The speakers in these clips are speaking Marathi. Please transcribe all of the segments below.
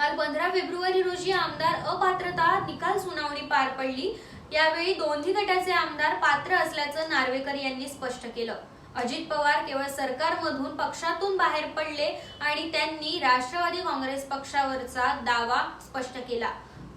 काल पंधरा फेब्रुवारी रोजी आमदार अपात्रता निकाल सुनावणी पार पडली. यावेळी दोन्ही गटाचे आमदार पात्र असल्याचं नार्वेकर यांनी स्पष्ट केलं. अजित पवार केवळ सरकारमधून पक्षातून बाहेर पडले आणि त्यांनी राष्ट्रवादी काँग्रेस पक्षावरचा दावा स्पष्ट केला.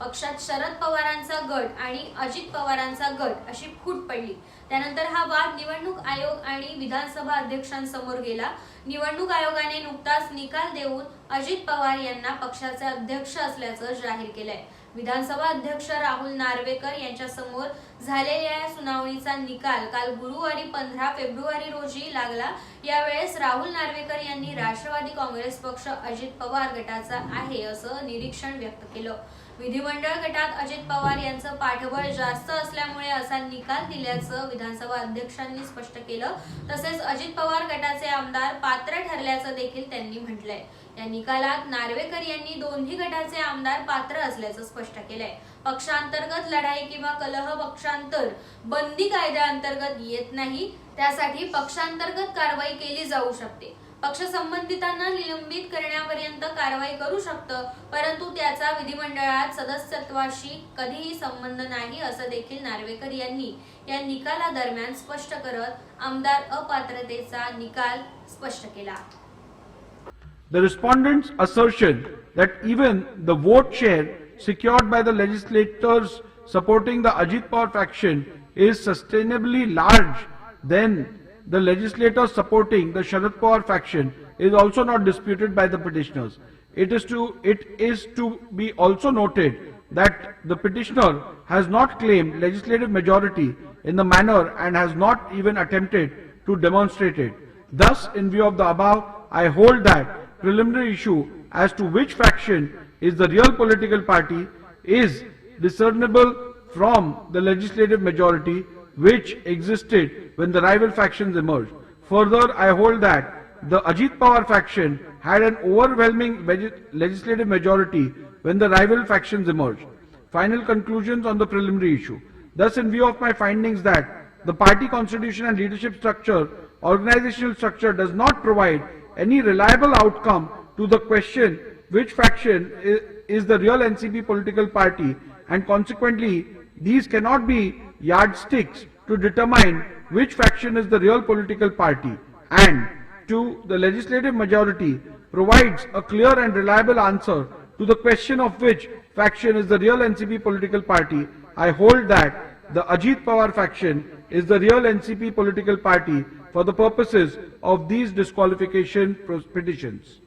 पक्षात शरद पवारांचा गट आणि अजित पवारांचा गट अशी फूट पडली. त्यानंतर हा वाद निवडणूक आयोग आणि विधानसभा अध्यक्षांसमोर गेला. निवडणूक आयोगाने नुकताच निकाल देऊन अजित पवार यांना पक्षाचे अध्यक्ष असल्याचं जाहीर केलंय. विधानसभा अध्यक्ष राहुल नार्वेकर यांच्या समोर झालेल्या या सुनावणीचा निकाल काल गुरुवारी पंधरा फेब्रुवारी रोजी लागला. यावेळेस राहुल नार्वेकर यांनी राष्ट्रवादी काँग्रेस पक्ष अजित पवार गटाचा आहे असं निरीक्षण व्यक्त केलं. विधिमंडळ गटात अजित पवार यांचं पाठबळ जास्त असल्यामुळे असा निकाल दिल्याचं विधानसभा अध्यक्षांनी स्पष्ट केलं. तसेच अजित पवार गटाचे आमदार पात्र ठरल्याचं देखील त्यांनी म्हटलंय. या निकालात नार्वेकर यांनी दोन्ही गटाचे आमदार पात्र असल्याचं स्पष्ट केलंय. पक्षांतर्गत लढाई किंवा कलह पक्षांतर बंदी कायद्याअंतर्गत येत नाही त्यासाठी पक्षांतर्गत कारवाई केली जाऊ शकते. पक्ष संबंधितांना निलंबित करण्यापर्यंत कारवाई करू शकतं परंतु त्याचा विधिमंडळात सदस्यत्वाशी कधीही संबंध नाही असं देखील नार्वेकर यांनी या निकालादरम्यान स्पष्ट करत आमदार अपात्रतेचा निकाल स्पष्ट केला. The respondent's assertion that even the vote share secured by the legislators supporting the Ajit Pawar faction is sustainably large then the legislators supporting the Sharad Pawar faction is also not disputed by the petitioners. It is to, it is to be also noted that the petitioner has not claimed legislative majority in the manner and has not even attempted to demonstrate it. Thus, in view of the above, I hold that preliminary issue as to which faction is the real political party is discernible from the legislative majority which existed when the rival factions emerged. Further, I hold that the Ajit Pawar faction had an overwhelming legislative majority when the rival factions emerged. Final conclusions on the preliminary issue. Thus, in view of my findings that the party constitution and leadership structure, organizational structure does not provide any reliable outcome to the question which faction i- is the real NCP political party? And consequently these cannot be yardsticks to determine which faction is the real political party. And to the legislative majority provides a clear and reliable answer to the question of which faction is the real NCP political party, I hold that the Ajit Pawar faction is the real NCP political party for the purposes of these disqualification petitions.